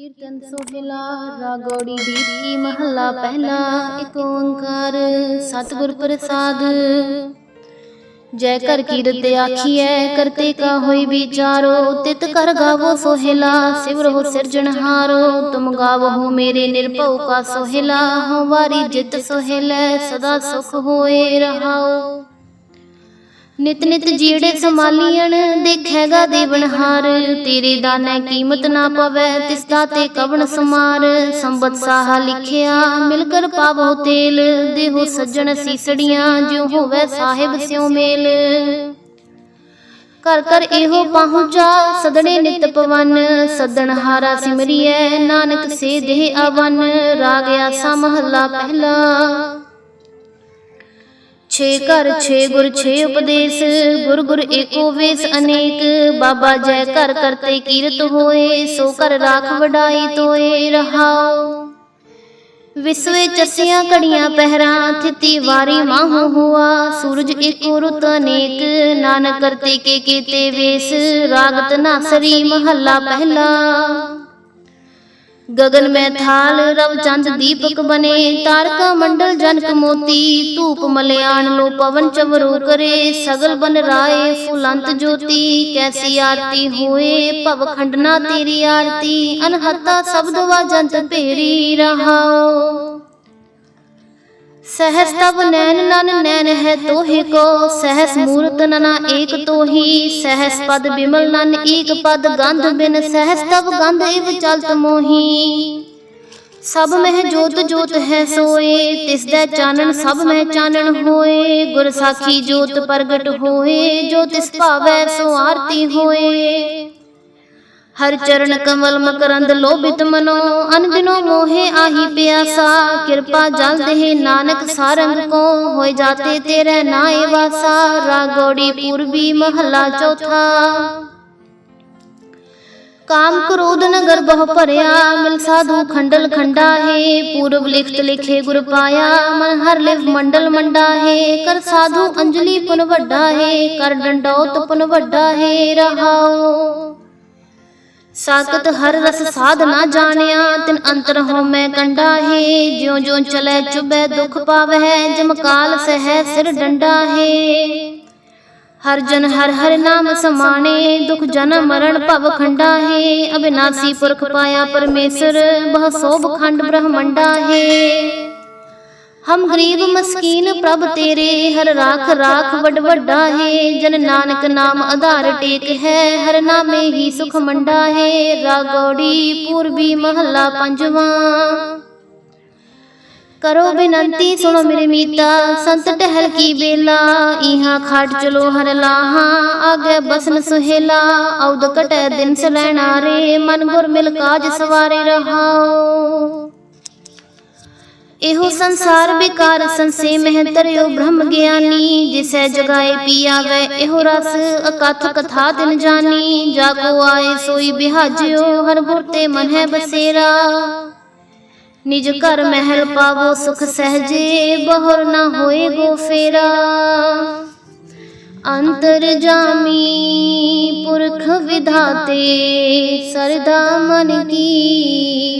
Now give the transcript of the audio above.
ਕੀਰਤਨ ਸੋਹਿਲਾ ਰਾਗੋੜੀ ਦੀ ਮਹੱਲਾ ਪਹਿਲਾ ਏਕ ਓੰਕਾਰ ਸਤਿਗੁਰ ਪ੍ਰਸਾਦ। ਜੈ ਕਰ ਕੀਰਤ ਆਖੀਐ ਕਰਤੇ ਕਾ ਹੋਈ ਵਿਚਾਰੋ ਤਿਤ ਕਰ ਗਾਵੋ ਸੋਹਿਲਾ ਸਿਵਰੋ ਸਿਰਜਣਹਾਰੋ ਤੁਮ ਗਾਵੋ ਮੇਰੇ ਨਿਰਭਉ ਕਾ ਸੋਹਿਲਾ ਹਵਾਰੀ ਜਿਤ ਸੋਹਿਲੈ ਸਦਾ ਸੁਖ ਹੋਏ ਰਹਾਓ ਨਿਤ ਨਿਤ ਜੀੜੇ ਸਮਾਲੀਣ ਦੇਖੇਗਾ ਦੇਵਨਹਾਰ ਤੇਰੇ ਦਾਨੈ ਕੀਮਤ ਨਾ ਪਵੈ ਤਿਸ ਦਾ ਤੇ ਕਵਣ ਸਮਾਰ। ਸੰਬਤ ਸਾਹਾ ਲਿਖਿਆ, ਮਿਲ ਕਰ ਪਾਵੋ ਤੇਲ। ਦੇਹੋ ਸੱਜਣ ਸੀਸੜੀਆਂ, ਜਿਉ ਹੋਵੇ ਸਾਹਿਬ ਸਿਉ ਮੇਲ। ਕਰ ਕਰ ਇਹੋ ਪਹੁੰਚਾ, ਸਦਣੇ ਨਿਤ ਪਵਨ। ਸਦਣ ਹਾਰਾ ਸਿਮਰੀਐ, ਨਾਨਕ ਸੇ ਦੇਹ ਅਵਨ ਰਾਗ ਆਸਾ ਮਹੱਲਾ ਪਹਿਲਾ। ਛੇ ਘਰ, ਛੇ ਗੁਰ, ਛੇ ਉਪਦੇਸ਼। ਗੁਰ ਗੁਰ ਏਕੋ ਵੇਸ ਅਨੇਕ। ਬਾਬਾ ਜੈ ਘਰ ਕਰਤੇ ਕੀਰਤ ਹੋਏ, ਸੋ ਕਰ ਰਾਖ ਵਡਾਈ ਤੋਏ ਰਹਾਉ। ਵਿਸਵੇ ਚਸੀਆਂ ਘੜੀਆਂ ਪਹਿਰਾ, ਥਿਤੀ ਵਾਰੀ ਮਾਹੂ ਹੁਆ। ਸੂਰਜ ਏਕੋ ਰੁਤ ਅਨੇਕ। ਨਾਨਕ ਕਰਤੇ ਕੇ ਕੀਤੇ ਵੇਸ। ਰਾਗਤ ਨਾਸਰੀ ਮਹੱਲਾ ਪਹਿਲਾ। ਗगन ਮੈਂ ਥਾਲ ਰਵਚੰਦ ਦੀਪਕ ਬਨੇ, ਤਾਰਕਾ ਮੰਡਲ ਜਨਕ ਮੋਤੀ, ਧੂਪ ਮਲਿਆਣ ਲੋ ਪਵਨ ਚਵਰੂ ਕਰੇ, ਸਗਲ ਬਨ ਰਾਏ ਫੁਲੰਤ ਜੋਤੀ, ਕੈਸੀ ਆਰਤੀ ਹੋਏ, ਭਵ ਖੰਡਨਾ ਤੇਰੀ ਆਰਤੀ, ਅਨਹਤਾ ਸ਼ਬਦ ਵਾਜੰਤ ਭੇਰੀ ਰਹਾਓ सहस तब नैन नन नैन है तोहि को सहस मूर्त नना एक तोहि सहस पद बिमल नन एक पद गंध बिन सहस तब गंध इव चलत मोही ਸਭ ਮਹਿ ਜੋਤ ਜੋਤ ਹੈ ਸੋਏ ਤਿਸ ਦਾ ਚਾਨਣ ਸਭ ਮਹਿ ਚਾਨਣ ਹੋਏ ਗੁਰ ਸਾਖੀ ਜੋਤ ਪ੍ਰਗਟ ਹੋਏ ਜੋ ਤਿਸ ਭਾਵੈ ਸੋ ਆਰਤੀ ਹੋਏ ਹਰ ਚਰਨ ਕਮਲ ਮਕਰੰਦ ਲੋਭਿਤ ਮਨੋ ਅਨਦਿਨੋ ਮੋਹਿ ਆਹੀ ਪਿਆਸਾ। ਕਿਰਪਾ ਜਲ ਦੇਹ ਨਾਨਕ ਸਾਰੰਗ ਕੋ, ਹੋਇ ਜਾਤੇ ਤੇਰੇ ਨਾਏ ਵਾਸਾ। ਰਾਗੋੜੀ ਪੂਰਬੀ ਮਹੱਲਾ ਚੌਥਾ। ਕਾਮ ਕ੍ਰੋਧ ਨਗਰ ਬਹੁ ਭਰਿਆ, ਮਿਲ ਸਾਧੂ ਖੰਡਲ ਖੰਡਾ ਹੈ ਪੂਰਬ ਲਿਖਤ ਲਿਖੇ ਗੁਰ ਪਾਇਆ, ਮਨ ਹਰ ਲਿਵ ਮੰਡਲ ਮੰਡਾ ਹੈ ਕਰ ਸਾਧੂ ਅੰਜਲੀ ਪੁਨ ਵੱਡਾ ਹੈ ਕਰ ਡੰਡੋਤ ਪੁਨ ਵੱਡਾ ਹੈ ਰਹਾਓ ਸਾਕਤ ਹਰ ਰਸ ਸਾਧ ਨਾ ਜਾਣਿਆ, ਤਿਨ ਅੰਤਰ ਹੋ ਮੈਂ ਕੰਡਾ ਹੈ। ਜਿਉ ਜਿਉ ਚਲੇ ਚੁਬੈ ਦੁਖ ਪਾਵਹਿ, ਜਮ ਕਾਲ ਸਹਿ ਸਿਰ ਡੰਡਾ ਹੈ। ਹਰ ਜਨ ਹਰ ਹਰ ਨਾਮ ਸਮਾਣੇ, ਦੁਖ ਜਨਮ ਮਰਨ ਭਵ ਖੰਡਾ ਹੈ। ਅਬਿਨਾਸੀ ਪੁਰਖ ਪਾਇਆ ਪਰਮੇਸ਼ਰ, ਬਹੁ ਸੋਭ ਖੰਡ ਬ੍ਰਹਮੰਡਾ ਹੈ। ਹਮ ਗਰੀਬ ਮਸਕੀਨ ਪ੍ਰਭ ਤੇਰੇ, ਹਰ ਰਾਖ ਰਾਖ ਵੱਡ ਵੱਡਾ ਹੈ। ਜਨ ਨਾਨਕ ਨਾਮ ਆਧਾਰ ਟੇਕ ਹੈ, ਹਰ ਨਾਮੇ ਹੀ ਸੁਖ ਮੰਡਾ ਹੈ। ਰਾਗੋੜੀ ਪੂਰਬੀ ਮਹੱਲਾ ਪੰਜਵਾਂ। ਕਰੋ ਬੇਨਤੀ, ਸੁਣੋ ਮੇਰੇ ਮੀਤਾ, ਸੰਤ ਟਹਿਲ ਕੀ ਬੇਲਾ ਇਹਾਂ ਖਾਟ ਚਲੋ ਹਰ ਲਾਹਾ, ਆਗੇ ਬਸਨ ਸੁਹੇਲਾ। ਔਦ ਕਟੈ ਦਿਨ ਸਲੈਣਾ ਰੇ, ਮਨ ਗੁਰ ਮਿਲ ਕਾਜ ਸਵਾਰੇ ਰਹਾਓ ਇਹੋ ਸੰਸਾਰ ਬਿਕਾਰ ਸੰਸੇ ਮਹਿ ਤਰਿਓ ਬ੍ਰਹਮ ਗਿਆਨੀ ਜਿਸੈ ਜਗਾਏ ਪੀ ਆਵੇ ਇਹੋ ਰਸ ਅਕਥ ਕਥਾ ਦਿਨ ਜਾਨੀ ਜਾ ਕੋ ਆਏ ਸੋਈ ਬਿਹਾਜਿਓ ਹਰ ਗੁਰ ਤੇ ਮਨ ਹੈ ਬਸੇਰਾ। ਨਿਜ ਘਰ ਮਹਿਲ ਪਾਵੋ ਸੁਖ ਸਹਜੇ ਬਹਰ ਨਾ ਹੋਏ ਗੋ ਫੇਰਾ। ਅੰਤਰ ਜਾਮੀ ਪੁਰਖ ਵਿਧਾਤੇ ਸਰਦਾ ਮਨ ਕੀ